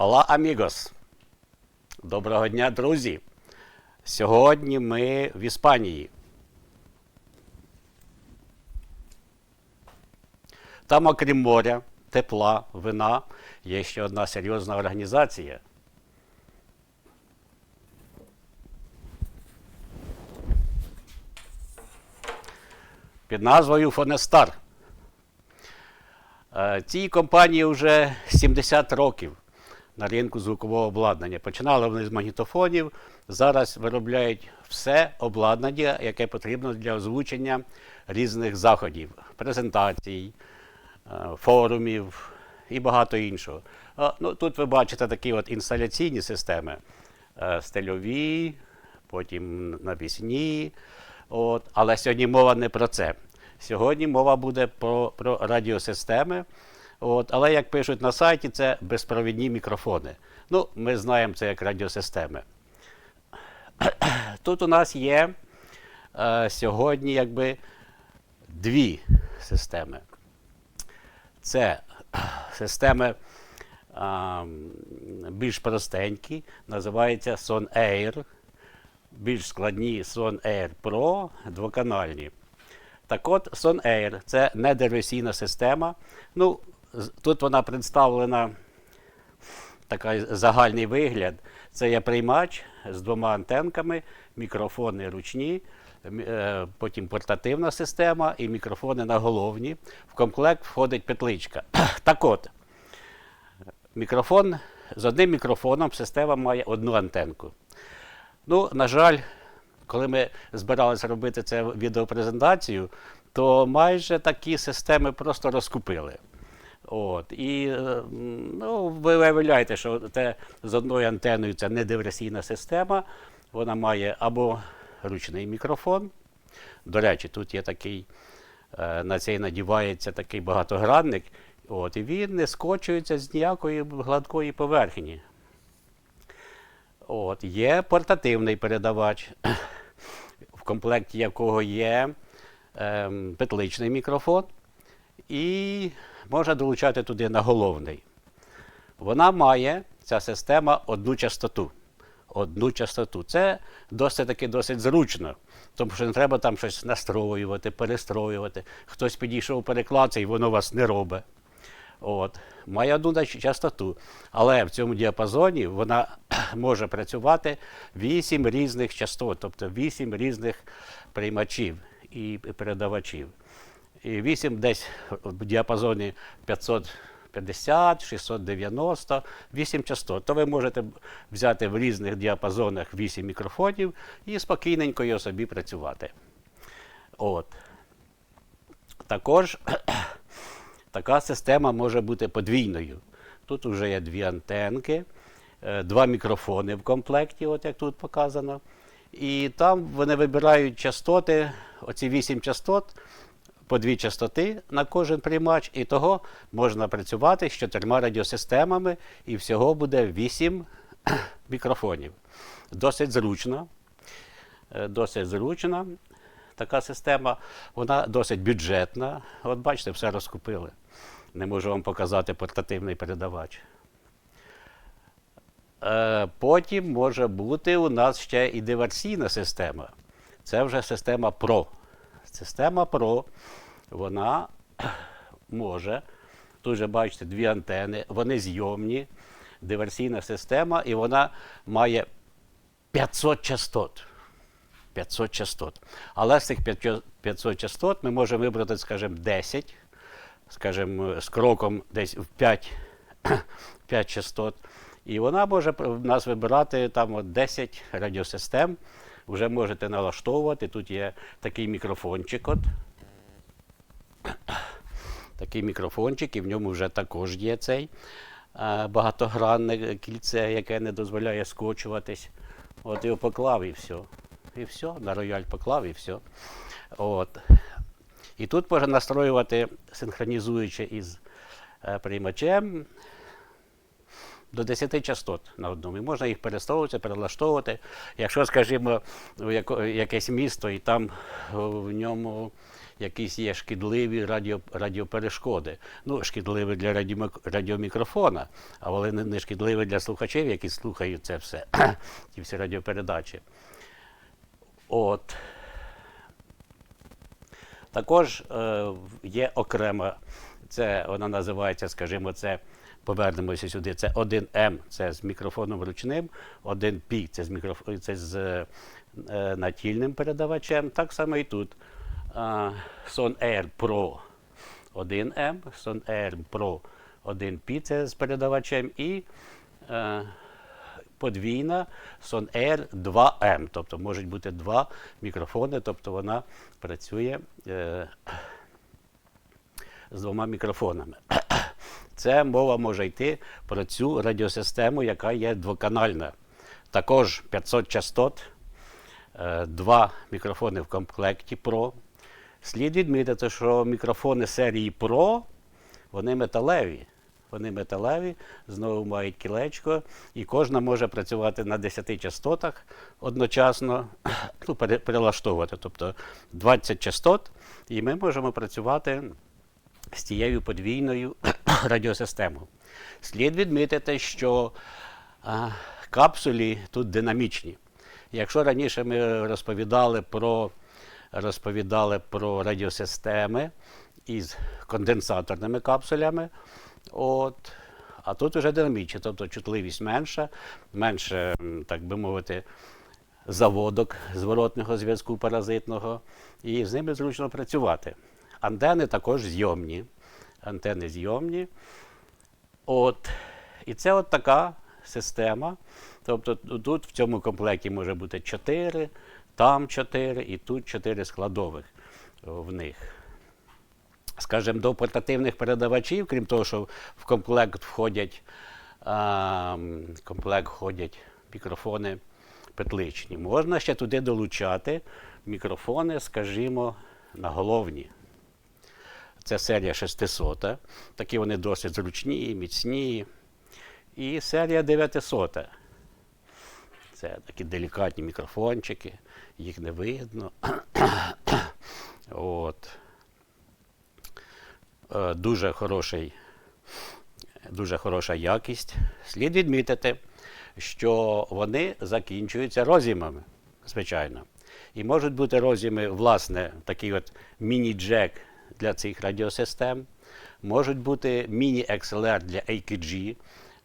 Ола амігос! Доброго дня, друзі! Сьогодні ми в Іспанії. Там, окрім моря, тепла, вина, є ще одна серйозна організація. Під назвою Фонестар. Е, Цій компанії вже 70 років на ринку звукового обладнання. Починали вони з магнітофонів, зараз виробляють все обладнання, яке потрібно для озвучення різних заходів, презентацій, е, форумів і багато іншого. Ну, тут ви бачите такі от інсталяційні системи, е, стильові, потім навісні. От. Але сьогодні мова не про це. Сьогодні мова буде про, про радіосистеми. От. Але як пишуть на сайті, це безпровідні мікрофони. Ну, ми знаємо це як радіосистеми. Тут у нас є е, сьогодні якби дві системи. Це системи а, більш простенькі, називаються Son Air. Більш складні Son Air Pro двоканальні. Так от, Son Air це недервесійна система. Ну, тут вона представлена такий загальний вигляд. Це є приймач з двома антенками, мікрофони ручні, е, потім портативна система і мікрофони наголовні. В комплект входить петличка. Так от, мікрофон з одним мікрофоном система має одну антенку. Ну, на жаль, коли ми збиралися робити цю відеопрезентацію, то майже такі системи просто розкупили. От. І е, ну, ви виявляєте, що те з одною антеною це не диверсійна система. Вона має або ручний мікрофон. До речі, тут є такий, е, на цей надівається такий багатогранник, от, і він не скочується з ніякої гладкої поверхні. От, є портативний передавач, в комплекті якого є ем, петличний мікрофон, і можна долучати туди наголовний. Вона має, ця система, одну частоту. Одну частоту. Це досить таки досить зручно, тому що не треба там щось настроювати, перестроювати. Хтось підійшов переклацав, і воно вас не робить. От. Має одну частоту. Але в цьому діапазоні вона може працювати 8 різних частот, тобто 8 різних приймачів і передавачів. І 8 десь в діапазоні 550, 690, 8 частот. То ви можете взяти в різних діапазонах 8 мікрофонів і спокійненько його собі працювати. От. Також така система може бути подвійною. Тут вже є дві антенки, е, два мікрофони в комплекті, от як тут показано. І там вони вибирають частоти, оці вісім частот, по дві частоти на кожен приймач, і того можна працювати з чотирма радіосистемами, і всього буде вісім мікрофонів. Досить зручно. Е, Досить зручна така система, вона досить бюджетна. От бачите, все розкупили. Не можу вам показати портативний передавач. Е, Потім може бути у нас ще і диверсійна система. Це вже система PRO. Система PRO, вона може, тут же бачите, дві антени, вони зйомні, диверсійна система, і вона має 500 частот. 500 частот. Але з цих 500 частот ми можемо вибрати, скажімо, 10, скажімо, з кроком десь в 5, 5 частот. І вона може в нас вибирати там от 10 радіосистем. Вже можете налаштовувати. Тут є такий мікрофончик. От. Такий мікрофончик, і в ньому вже також є цей е, багатогранне кільце, яке не дозволяє скочуватись. От його поклав і все. І все, на рояль поклав і все. От. І тут можна настроювати, синхронізуючи із е, приймачем, до 10 частот на одному. І можна їх перестроювати, перелаштовувати. Якщо, скажімо, в якесь місто і там в ньому якісь є шкідливі радіо, радіоперешкоди. Ну, шкідливі для радіомик- радіомікрофона, а вони не- не шкідливі для слухачів, які слухають це все, ті всі радіопередачі. От. Також е, є окрема, це вона називається, скажімо, це повернемося сюди. Це 1М, це з мікрофоном ручним, 1P це з мікроф... це з е, натільним передавачем. Так само і тут. Son Air Pro 1М, Son Air Pro 1P це з передавачем і е, подвійна Son Air 2M. Тобто можуть бути два мікрофони, тобто вона працює е, з двома мікрофонами. Це мова може йти про цю радіосистему, яка є двоканальна. Також 500 частот, е, два мікрофони в комплекті Pro. Слід відмітити, що мікрофони серії Pro вони металеві. Вони металеві, знову мають кілечко, і кожна може працювати на 10 частотах одночасно, ну, пере- перелаштовувати, тобто 20 частот, і ми можемо працювати з тією подвійною радіосистемою. Слід відмітити, що а, капсулі тут динамічні. Якщо раніше ми розповідали про, розповідали про радіосистеми із конденсаторними капсулями, от, а тут вже динамічні, тобто чутливість менша, менше, так би мовити, заводок зворотного зв'язку паразитного, і з ними зручно працювати. Антени також зйомні. Антени зйомні. От. І це от така система. Тобто тут в цьому комплекті може бути 4, там 4 і тут 4 складових в них. Скажімо, до портативних передавачів, крім того, що в комплект входять, а, в комплект входять мікрофони петличні. Можна ще туди долучати мікрофони, скажімо, наголовні. Це серія 600. Такі вони досить зручні, міцні. І серія 900. Це такі делікатні мікрофончики, їх не видно. От. Е, Дуже хороший, дуже хороша якість. Слід відмітити, що вони закінчуються розімами, звичайно. І можуть бути розіми, власне, такий от міні-джек для цих радіосистем, можуть бути міні-XLR для AKG,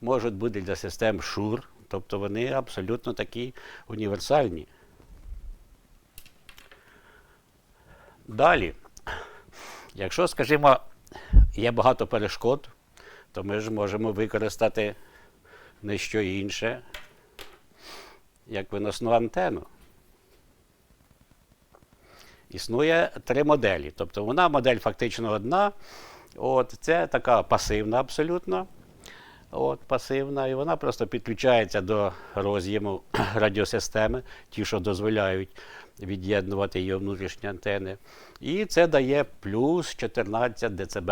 можуть бути для систем Shure, тобто вони абсолютно такі універсальні. Далі, якщо, скажімо, є багато перешкод, то ми ж можемо використати не що інше, як виносну антенну. Існує три моделі. Тобто вона модель фактично одна. От, це така пасивна абсолютно. От, пасивна, і вона просто підключається до роз'єму радіосистеми, ті, що дозволяють від'єднувати її внутрішні антени. І це дає плюс 14 дБ.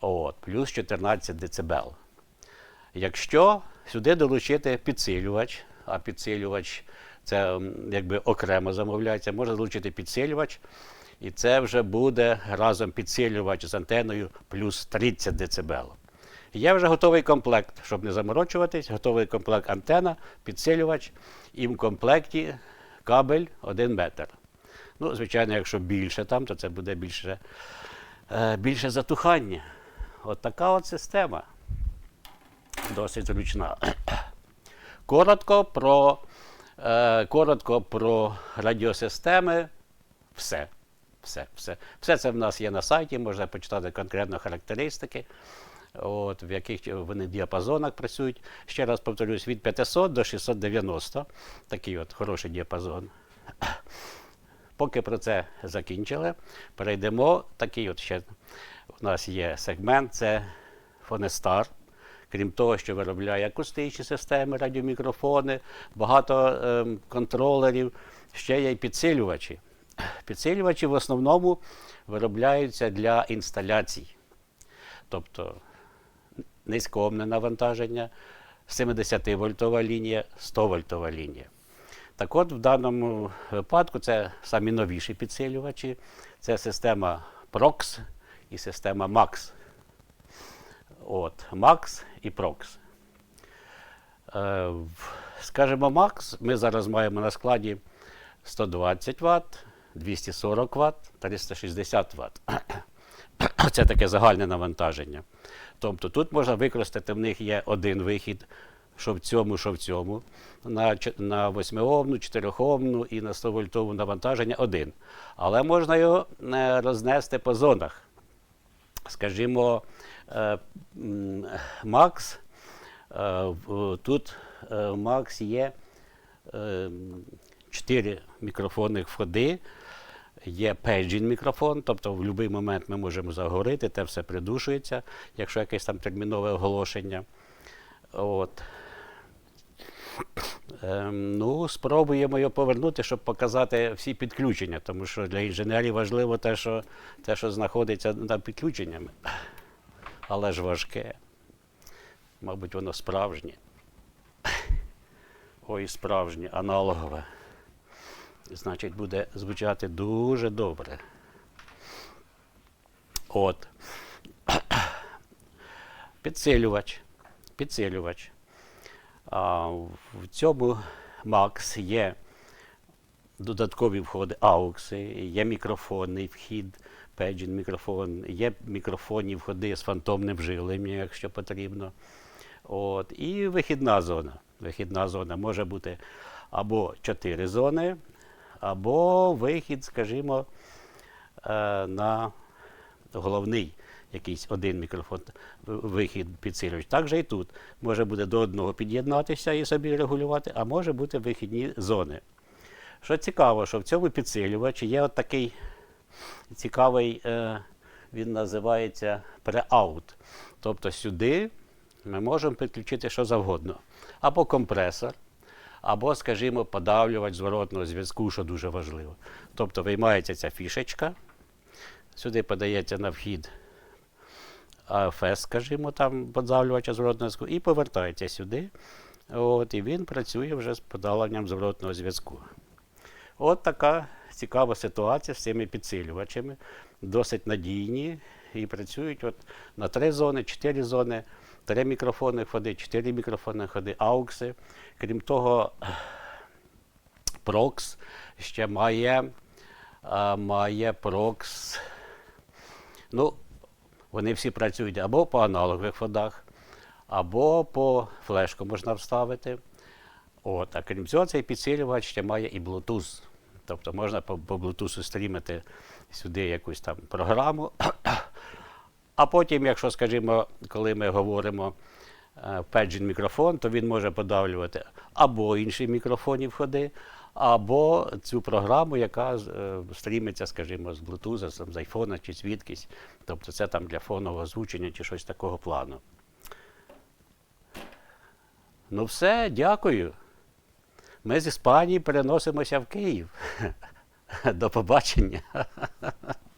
От, плюс 14 дБ. Якщо сюди долучити підсилювач, а підсилювач це якби окремо замовляється, можна долучити підсилювач, і це вже буде разом підсилювач з антеною плюс 30 дБ. Є вже готовий комплект, щоб не заморочуватись, готовий комплект антена, підсилювач, і в комплекті кабель 1 метр. Ну, звичайно, якщо більше там, то це буде більше, е, більше затухання. От така от система. Досить зручна. Коротко про, коротко про радіосистеми. Все. Все, все. Все це в нас є на сайті, можна почитати конкретно характеристики, от, в яких вони діапазонах працюють. Ще раз повторюсь, від 500 до 690. Такий от хороший діапазон. Поки про це закінчили, перейдемо. Такий от ще у нас є сегмент, це Фонестар. Крім того, що виробляє акустичні системи, радіомікрофони, багато ем, контролерів, ще є й підсилювачі. Підсилювачі в основному виробляються для інсталяцій. Тобто низькоомне навантаження, 70-вольтова лінія, 100-вольтова лінія. Так от, в даному випадку це самі новіші підсилювачі. Це система PROX і система MAX. От, MAX і PROX. Е, Скажімо, Max ми зараз маємо на складі 120 Вт, 240 Вт, 360 Вт. Це таке загальне навантаження. Тобто тут можна використати, в них є один вихід, що в цьому, що в цьому. На, на 8 Омну, 4 Омну і на 100 вольтову навантаження один. Але можна його е, рознести по зонах. Скажімо, е, Макс, е, тут е, Макс є 4 мікрофонних входи. Є пейджін мікрофон, тобто в будь-який момент ми можемо заговорити, те все придушується, якщо якесь там термінове оголошення. От. Ем, ну, спробуємо його повернути, щоб показати всі підключення, тому що для інженерів важливо те, що, те, що знаходиться над підключеннями. Але ж важке. Мабуть, воно справжнє. Ой, справжнє, аналогове. Значить, буде звучати дуже добре. От. Підсилювач. Підсилювач. В цьому Max є додаткові входи AUX, є мікрофонний вхід, педжін мікрофон, є мікрофонні входи з фантомним живленням, якщо потрібно. От. І вихідна зона. Вихідна зона може бути або 4 зони, або вихід, скажімо, е, на головний якийсь один мікрофон, вихід підсилювач. Так же і тут. Може буде до одного під'єднатися і собі регулювати, а може бути вихідні зони. Що цікаво, що в цьому підсилювачі є от такий цікавий, е, він називається преаут. Тобто сюди ми можемо підключити що завгодно. Або компресор, або, скажімо, подавлювач зворотного зв'язку, що дуже важливо. Тобто виймається ця фішечка, сюди подається на вхід АФС, скажімо, там подавлювача зворотного зв'язку, і повертається сюди. От, і він працює вже з подавленням зворотного зв'язку. От така цікава ситуація з цими підсилювачами. Досить надійні і працюють от на три зони, чотири зони, три мікрофони ходи, чотири мікрофони ходи, аукси. Крім того, Prox ще має, має Prox. Ну, вони всі працюють або по аналогових водах, або по флешку можна вставити. От, а крім цього, цей підсилювач ще має і Bluetooth. Тобто можна по, по Bluetooth стрімити сюди якусь там програму. А потім, якщо, скажімо, коли ми говоримо е, педжін мікрофон, то він може подавлювати або інші мікрофонні входи, або цю програму, яка е, стрімиться, скажімо, з Bluetooth, з айфона чи звідкись. Тобто це там для фонового озвучення чи щось такого плану. Ну все, дякую. Ми з Іспанії переносимося в Київ. До побачення.